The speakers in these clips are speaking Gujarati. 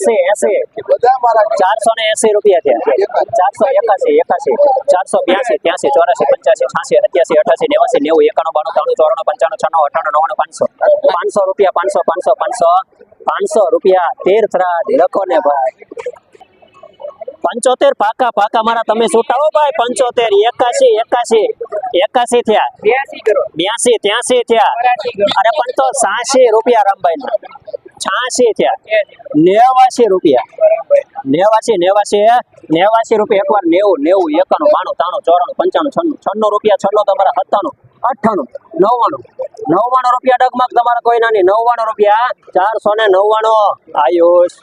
એસી એસી. ચારસો ને એસી રૂપિયા થયા. ચારસો એકાસી એકાસી. ચારસો બ્યાસી ત્યાસી ચોરાસી પંચ્યાસી છાસી સત્યાસી અઠાસી નેવાસી નેવું એકાણું બાણું ત્રાણું ચોરાણું પંચાણું છન્નું અઠાણું નવ્વાણું પાંચસો. પાંચસો રૂપિયા પાંચસો પાંચસો પાંચસો. પાંચસો રૂપિયા તેર થરાદ લખો ને ભાઈ. પંચોતેર પાકા પાકા મારા તમે છૂટાવો ભાઈ પંચોતેર એકાશી એકાશી એકાશી થયા. બ્યાસી ત્યાસી થયા. અરે પણ તો સાસી રૂપિયા રામભાઈ ના છાસી થયા. નેવાસી રૂપિયા. નેવાસી નેવાસી નેવાસી રૂપિયા એકવાર નેવું નેવું એકાણું બાણું ત્રાણું ચોરાણું પંચાણું છન્નું. છન્નું રૂપિયા છન્નું તમારા સત્તાણું અઠાણું નવ્વાણું. નવ્વાણું રૂપિયા ડગમગ તમારા કોઈ નાની. નવ્વાણું રૂપિયા ચારસો ને નવ્વાણું. આયુષ.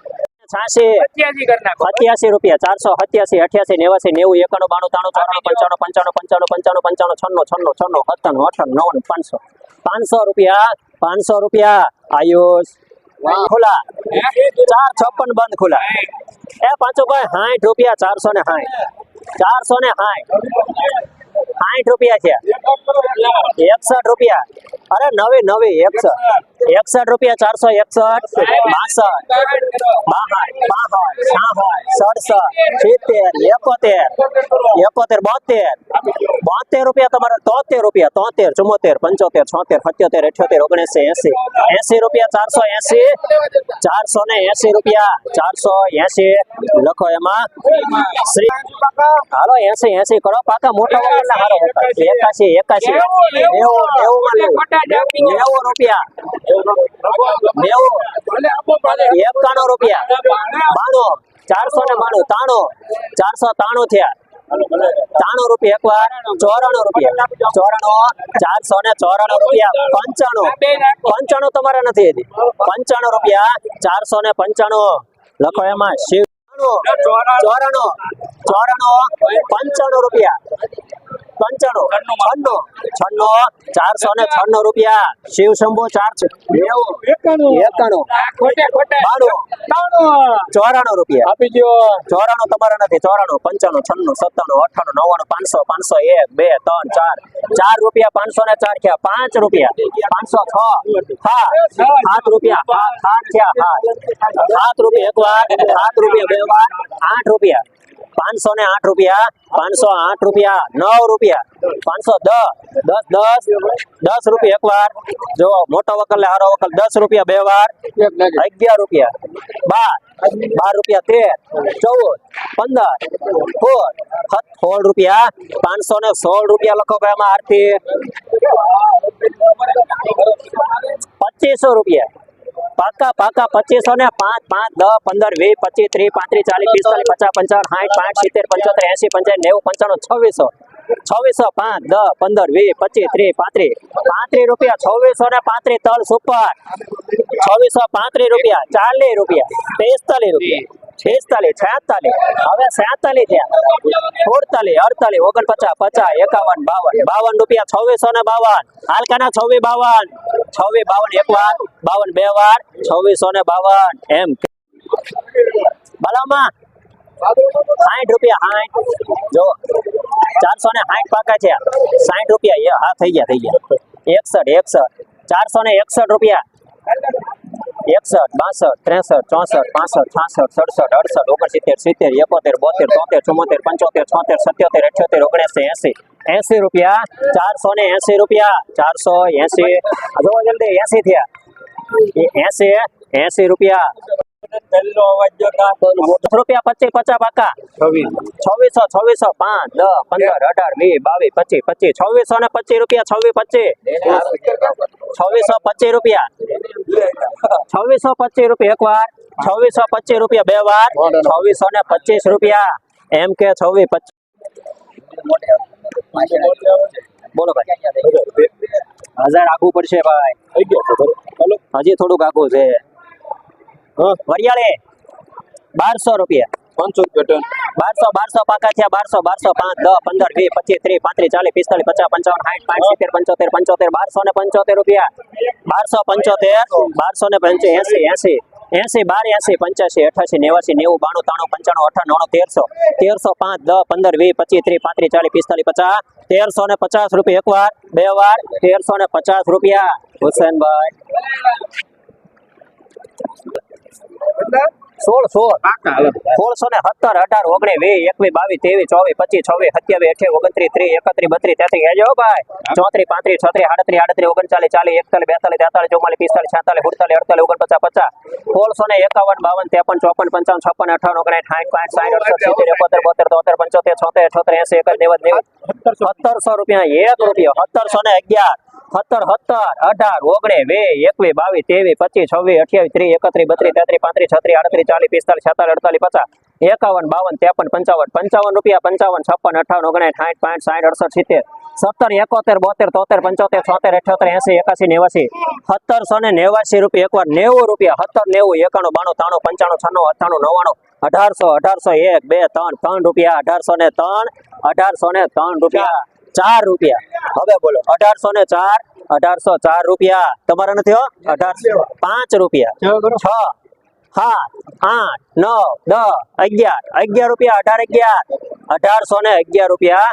સત્યાસી રૂપિયા ચારસો સત્યાસી અઠ્યાસી નેવાસી નેવું એકાણું બાણું ત્રાણું ચોરાણું પંચાણું પંચાણું પંચાણું પંચાણું પંચાણું છન્નું છન્નું છન્નું સત્તાણું અઠાણું નવ્વાણું પાંચસો. પાંચસો રૂપિયા પાંચસો રૂપિયા. આયુષ. ખુલ્લા. ચાર છપ્પન બંધ ખુલ્લા. એ પાંચો ભાઈ સાઠ રૂપિયા ચારસો ને સાઠ ચારસો ને સાઠ સાઠ રૂપિયા છે. એકસઠ રૂપિયા. અરે નવી નવી એકસઠ. એકસઠ રૂપિયા ચારસો એકસઠ. બાસઠ. બાસઠ. બાસઠ. છાસઠ સડસઠ. સિત્તેર. એકોતેર. એકોતેર. બોતેર. બોતેર રૂપિયા તમારે તોતેર રૂપિયા. તોતેર, ચુમ્મોતેર, પંચોતેર, છોતેર, સત્યોતેર, અઠ્યોતેર ઓગણીસો એસી. એસી રૂપિયા ચારસો એસી. ચારસો ને એસી રૂપિયા. ચારસો એસી. લખો એમાં. શ્રી હાલો, એસી એસી કરો. પાકા મોટા વગરના હારો નેવું નેવું નેવું. નેવું રૂપિયા. એકાણું રૂપિયા. બાણું. ચારસો ને બાણું. તાણું. ચારસો તાણું થયા. રૂપિયા એકવાર. ચોરાણું તમારે નથી પંચાણું રૂપિયા. ચારસો ને પંચાણું. લખો એમાં. શિવ. ચોરાણું. ચોરાણું. પંચાણું રૂપિયા. પંચાણું. છન્નું છન્નું. ચારસો ને છન્નું રૂપિયા. શિવ શંભુ ચારસો. એકાણું. ખોટે ખોટે. બાણું. ચોરાણું રૂપિયા. આપી દો ચોરાણું તમારે નથી. ચોરાણું પંચાણું છન્નું સત્તાણું અઠાણું નવ્વાણું પાંચસો પાંચસો એક બે ત્રણ ચાર. ચાર રૂપિયા પાંચસો ને ચાર થયા. પાંચ રૂપિયા. પાંચસો છ. હા. સાત રૂપિયા. સાત થયા. હા. સાત રૂપિયા. એક વાર. સાત રૂપિયા. બે વાર. આઠ રૂપિયા. પાંચસો ને આઠ રૂપિયા પાંચસો આઠ રૂપિયા, નવ રૂપિયા. પાંચસો દસ દસ દસ દસ રૂપિયા એક વાર જો મોટો વકલ ને હારો વકલ, દસ રૂપિયા બે વાર. અગિયાર રૂપિયા. બાર બાર રૂપિયા તેર, ચૌદ, પંદર, સોળ. સોળ રૂપિયા. પાંચસો ને સોળ રૂપિયા લખો ભાઈ આમાં આરતી. પચીસો રૂપિયા. પાકા પાકા પચીસો ને પાંચ પાંચ, દસ, પંદર, વીસ, પચીસ, ત્રીસ, પાંત્રીસ, ચાલીસ, પિસ્તાલીસ, પચાસ, પંચાવન, સાઠ, પાંચ, સિત્તેર, પંચોતેર એસી પંચાવન, નેવું, પંચાણું, છવ્વીસો. છવ્વીસો પાંચ, દસ, પંદર, વીસ, પચીસ, ત્રીસ, પાંત્રીસ. પાંત્રીસ રૂપિયા, છવ્વીસો ને પાંત્રીસ, તલ સુપર. છવ્વીસો પાંત્રીસ રૂપિયા, ચાલીસ રૂપિયા, પિસ્તાલીસ રૂપિયા. પિસ્તાલીસ છેતાલીસ હવે છેતાલીસ થયા. સુડતાલીસ અડતાલીસ, ઓગણપચાસ, પચાસ, એકાવન, બાવન. બાવન રૂપિયા છવ્વીસો ને બાવન. હાલકાના છવ્વીસ બાવન. છવ્વીસ બાવન, એક વાર. બાવન, બે વાર. છવ્વીસો ને બાવન. એમ બલામાં સાઠ રૂપિયા સાઠ જો, ચારસો ને સાઠ પાકા છે સાઠ રૂપિયા હા, થઈ ગયા થઈ ગયા. એકસઠ એકસઠ. ચારસો ને એકસઠ રૂપિયા. એકસઠ બાસઠ ત્રેસઠ ચોસઠ પાસઠ છાસઠ સડસઠ અડસઠ ઓગણસિત્તેર સિત્તેર એકોતેર બોતેર તોતેર ચુમ્મોતેર પંચોતેર છોતેર સત્યોતેર અઠ્યોતેર ઓગણએસી એસી એસી રૂપિયા ચારસો ને એસી રૂપિયા ચારસો એસી જોવો જલ્દી એસી થયા એસી એસી રૂપિયા દસ રૂપિયા પચીસ પચાસ પાકા છવ્વીસો છવ્વીસો પાંચ દસ પંદર અઢાર વીસ બાવીસ પચીસ પચીસ છવ્વીસો ને પચીસ રૂપિયા છવ્વીસ પચીસ છવ્વીસો પચીસ રૂપિયા છવ્વીસો પચીસ રૂપિયા એક વાર છવ્વીસો પચીસ રૂપિયા બે વાર છવ્વીસો ને પચીસ રૂપિયા. એમ કે છવ્વીસ પચીસ. બોલો ભાઈ. હજાર આગું પડશે ભાઈ. હજી થોડુંક આગું છે. વરિયાળે બારસો રૂપિયા. પાંચસો પેટર્ન બારસો બારસો પાકા થયા, બારસો બારસો પાંચ, દસ, પંદર, વીસ, પચીસ, ત્રીસ, પાંત્રીસ, ચાલીસ, પિસ્તાલીસ, પચાસ, પંચાવન, સાઠ, પાંચ, સિત્તેર, પંચોતેર પંચોતેર, બારસો ને પંચોતેર રૂપિયા. બારસો, પંચોતેર, બારસો ને પંચો, એસી એસી એસી, બાર, એસી, પંચ્યાસી અઠાસી નેવાસી નેવું, બાણું, ત્રાણું, પંચાણું અઠાણું નાણું તેરસો. તેરસો, પાંચ, દસ, પંદર, વીસ, પચીસ, ત્રીસ, પાંત્રીસ, ચાલીસ, પિસ્તાલીસ, પચાસ. તેરસો ને પચાસ રૂપિયા એક વાર બે વાર, તેરસો ને પચાસ રૂપિયા. હુસેનભાઈ. સોળ સોળ. સોળસો ને સત્તર અઢાર ઓગણીસ વીસ એકવીસ બાવીસ ત્રેવીસ ચોવીસ પચીસ છવ્વીસ સત્યાવીસ અઠ્યાવીસ ઓગણત્રીસ ત્રીસ એકત્રીસ બત્રીસ તેત્રીસ હેજો ભાઈ. ચોત્રીસ પાંત્રીસ છત્રીસ આડત્રીસ આડત્રીસ ઓગણચાલીસ ચાલીસ એકતાલીસ બેતાલીસ તેતાલીસ ચૌમાલીસ પિસ્તાલીસ છેતાલીસ અડતાલીસ ઓગણપચાસ પચાસ. સોળસો ને એકાવન બાવન ત્રેપન ચોપન પંચાવન છપ્પન અઠાવન ઓગણીસ સાઠ પાંચ સાઠ અડસઠ સિત્તેર એકોતેર બોતેર તોતેર પંચોતેર છોતેર અઠોતેર એસી એકર નેવું નેવું સત્તરસો રૂપિયા એક રૂપિયો સત્તરસો ને અગિયાર. સત્તર સત્તર, અઢાર ઓગણીસ વીસ એકવી બાવીસ, ત્રેવીસ, પચીસ, છવ્વીસ, અઠ્યાવીસ, ત્રીસ, એકત્રીસ, બત્રીસ, તેત્રીસ, પાંત્રીસ, છત્રીસ, આડત્રીસ, ચાલીસ, પિસ્તાલીસ, છતાલીસ, અડતાલીસ, પચાસ, એકાવન, બાવન, ત્રેપન, પંચાવન પંચાવન રૂપિયા, પંચાવન, છપ્પન, અઠાવન ઓગણીસ સાઠ, પાંચ, સાઠ, અડસઠ, સિત્તેર, સત્તર, એકોતેર, બોતેર, તોતેર, પંચોતેર, છોતેર, અઠ્યોતેર, એસી, એકાસી, નેવાસી, સત્તરસો ને નેવાસી રૂપિયા એકવાર નેવું રૂપિયા, સત્તર, નેવું, એકાણું, બાણું, ત્રાણું, પંચાણું, છન્નું અઠાણું નવ્વાણું, અઢારસો અઢારસો એક, બે, ત્રણ ત્રણ રૂપિયા, અઢારસો ને ત્રણ, અઢારસો ને ત્રણ રૂપિયા. ચાર રૂપિયા. હવે બોલો અઢારસો ને ચાર અઢારસો ચાર રૂપિયા. તમારા નથી હો? અઢારસો પાંચ રૂપિયા. છ સાત આઠ નવ દસ અગિયાર. અગિયાર રૂપિયા અઢાર અગિયાર. અઢારસો ને અગિયાર રૂપિયા.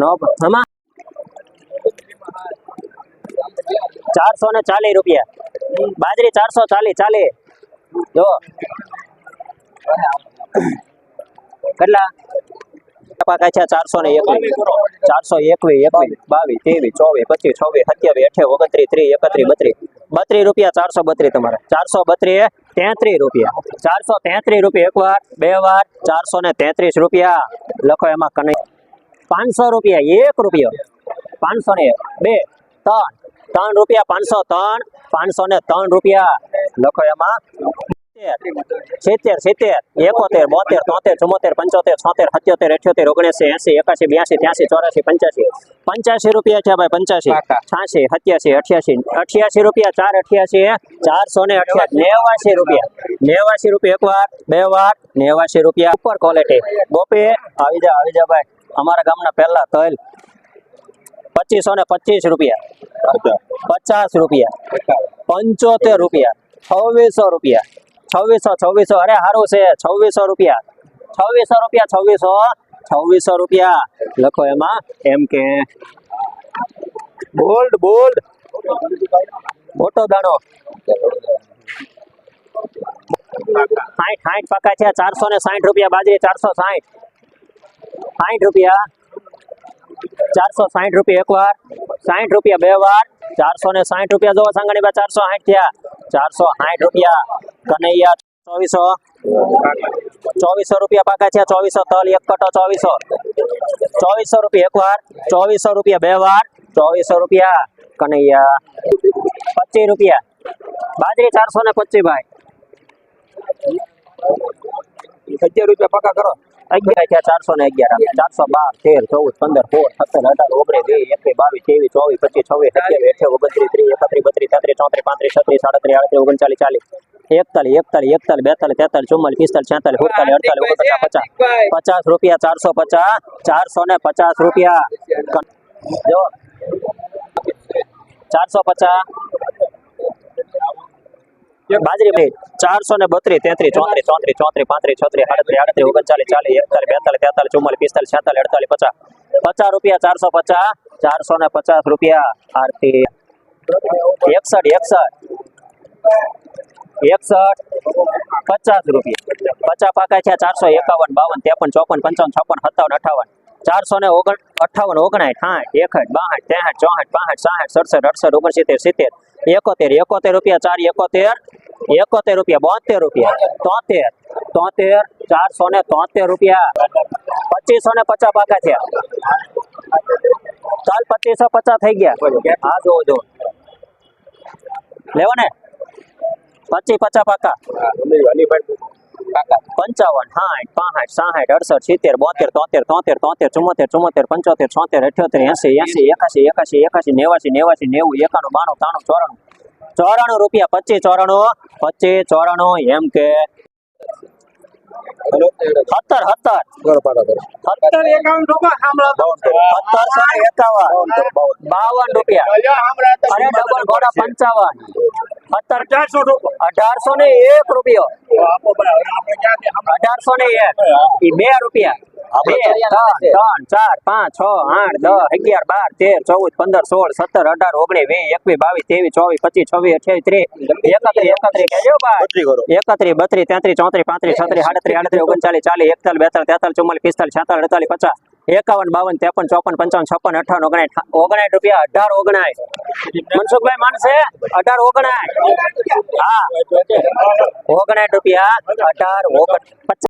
નવ ચારસો ને ચાલીસ રૂપિયા. બાજરી ચારસો ચાલીસ ચાલીસ. જો. કેટલા? પાકા છે ચારસો ને એકવીસ. ચારસો એકવીસ એકવીસ બાવીસ ત્રેવીસ ચોવીસ પચીસ છવ્વીસ સત્યાવીસ અઠ્યાવીસ ઓગણત્રીસ ત્રીસ એકત્રીસ બત્રીસ. બત્રીસ રૂપિયા ચારસો બત્રીસ તમારે. ચારસો બત્રીસ તેત્રીસ રૂપિયા. ચારસો તેત્રીસ રૂપિયા એક વાર બે વાર ચારસો ને તેત્રીસ રૂપિયા. લખો એમાં કને પાંચસો રૂપિયા એક રૂપિયો. પાંચસો ને બે ત્રણ. ત્રણ રૂપિયા પાંચસો ત્રણ. પાંચસો ને ત્રણ રૂપિયા. લખો એમાં. સિત્તેર સિત્તેર એકોતેર બોતેર તોતેર ચુમ્મોતેર પંચોતેર છોતેર સત્યોતેર અઠ્યોતેર ઓગણસી એસી એકાસી બ્યાસી ત્યાસી ચોરાસી પંચ્યાસી પંચ્યાસી રૂપિયા છે ભાઈ પંચ્યાસી પાકા. સત્યાસી અઠ્યાસી અઠ્યાસી રૂપિયા ચાર અઠ્યાસી ચારસો ને અઠ્યાસી નેવાસી રૂપિયા નેવાસી રૂપિયા એક વાર બે વાર નેવાસી રૂપિયા ઉપર ક્વોલિટી ગોપી આવી જા આવી જા ભાઈ અમારા ગામના પહેલા તલ પચીસો ને પચીસ રૂપિયા પચાસ રૂપિયા પંચોતેર રૂપિયા છવ્વીસો રૂપિયા છવ્વીસો છવ્વીસો. અરે સારું છે. છવ્વીસો રૂપિયા. છવ્વીસો રૂપિયા, છવ્વીસો. છવ્વીસો રૂપિયા. લખો એમાં. એમ કે બોલ્ડ બોલ્ડ. મોટો દાણો સાઠ સાઠ પાકા છે ચારસો ને સાઠ રૂપિયા. બાજરી ચારસો સાઠ સાઠ રૂપિયા. ચારસો સાઠ રૂપિયા એક વાર સાઠ રૂપિયા બે વાર. ચારસો ને સાહીઠ રૂપિયા જોવા સાંગણી બા ચારસો સાહીઠ થયા. ચારસો સાહીઠ રૂપિયા. કનૈયા ચોવીસો. ચોવીસો રૂપિયા પાકા છે ચોવીસો તલ, એક કટો ચોવીસો. ચોવીસો રૂપિયા એક વાર ચોવીસો રૂપિયા બે વાર ચોવીસો રૂપિયા કનૈયા. પચીસ રૂપિયા. બાજરી ચારસો ને પચીસ ભાઈ. અગિયાર રૂપિયા પાકા કરો. અગિયાર ચારસો ને અગિયાર આવે ચારસો બાર તેર ચૌદ પંદર સોળ સત્તર અઢાર ઓગણીસ વીસ એકવીસ બાવીસ ત્રેવીસ ચોવીસ પચીસ છવ્વીસ સત્યાવીસ અઠ્યાવીસ ઓગણત્રીસ ત્રીસ એકત્રીસ બત્રીસ તેત્રીસ ચોત્રીસ પાંત્રીસ છત્રીસ સાડત્રીસ આડત્રીસ ઓગણચાલીસ ચાલીસ એકતાલીસ એકતાલીસ એકતાલીસ બેતાલીસ તેતાલીસ ચુમ્માલીસ પિસ્તાલીસ છેતાલીસ સુડતાલીસ અડતાલીસ ઓગણપચાસ પચાસ પચાસ રૂપિયા ચારસો પચાસ ચારસો ને પચાસ રૂપિયા. જો. ચારસો પચાસ. બાજરી ભાઈ ચારસો ને બત્રીસ, તેત્રીસ, ચોત્રીસ ચોત્રીસ ચોત્રીસ, પાંત્રીસ, છત્રીસ આડત્રીસ આડત્રીસ, ઓગણચાલીસ, ચાલીસ, એકતાલીસ, બેતાલીસ, તેતાલીસ, ચુમ્માલીસ, પિસ્તાલીસ, છેતાલીસ, અડતાલીસ, પચાસ પચાસ રૂપિયા, ચારસો પચાસ, ચારસો ને પચાસ રૂપિયા, આરતી. એકસઠ એકસઠ એકસઠ, પચાસ રૂપિયા. પચાસ પાકા છે ચારસો એકાવન, બાવન, ત્રેપન, ચોપન, પંચાવન, છપ્પન, સત્તાવન, અઠાવન. ચારસો ને ઓગણ, અઠાવન ઓગણાઠ સાઠ એકઠ બાસઠ, ત્રેસઠ, ચોસઠ પાસઠ સાઠ સડસઠ, અડસઠ, ઓગણસિત્તેર, સિત્તેર, એકોતેર એકોતેર રૂપિયા, ચાર, એકોતેર એકોતેર રૂપિયા બોતેર રૂપિયા તોતેર તોતેર ચારસો ને તોતેર રૂપિયા પચીસો ને પચાસ પાકા છે ચાલ પચીસો પચાસ થઈ ગયા હા જોવો જો લેવો ને પચીસ પચાસ પાકા પાકા પંચાવન સાઠ પાસઠ સાઠ અડસઠ સિત્તેર બોતેર તોતેર તોતેર તોતેર ચુમ્મોતેર ચુમ્મોતેર પંચોતેર છોતેર અઠ્યોતેર એસી એસી એકાસી એકાસી એકાસી નેવાસી નેવાસી નેવું એકાણું બાણું ત્રાણું ચોરાણું ચોરાણું રૂપિયા પચીસ ચોરાણું પચીસ ચોરાણું એમ કે. સત્તર સત્તર. સત્તર એકાવન બાવન રૂપિયા. અરે ડબલ ઘોડા પંચાવન. સત્તર ચારસો અઢારસો ને એક રૂપિયો. અઢારસો ને એક. બે રૂપિયા. ત્રણ ત્રણ ચાર પાંચ છ આઠ દસ અગિયાર બાર તેર ચૌદ પંદર સોળ સત્તર અઢાર ઓગણીસ વીસ એકવીસ બાવીસ ત્રેવીસ ચોવીસ પચીસ છવ્વીસ અઠ્યાવીસ ત્રીસ એકત્રીસ બત્રીસ તેત્રીસ ચોત્રીસ પાંત્રીસ છત્રીસ સાડત્રીસ આડત્રીસ ઓગણચાલીસ ચાલીસ એકતાલીસ બેતાલીસ તેતાલીસ ચુમ્માલીસ પિસ્તાલીસ છેતાલીસ અડતાલીસ પચાસ એકાવન બાવન ત્રેપન ચોપન પંચાવન છપ્પન અઠાવન ઓગણાઠ ઓગણાઠ રૂપિયા અઢાર ઓગણાઠ મનસુખભાઈ માનશે અઢાર ઓગણાઠ હા. ઓગણાઠ રૂપિયા અઢાર ઓગણ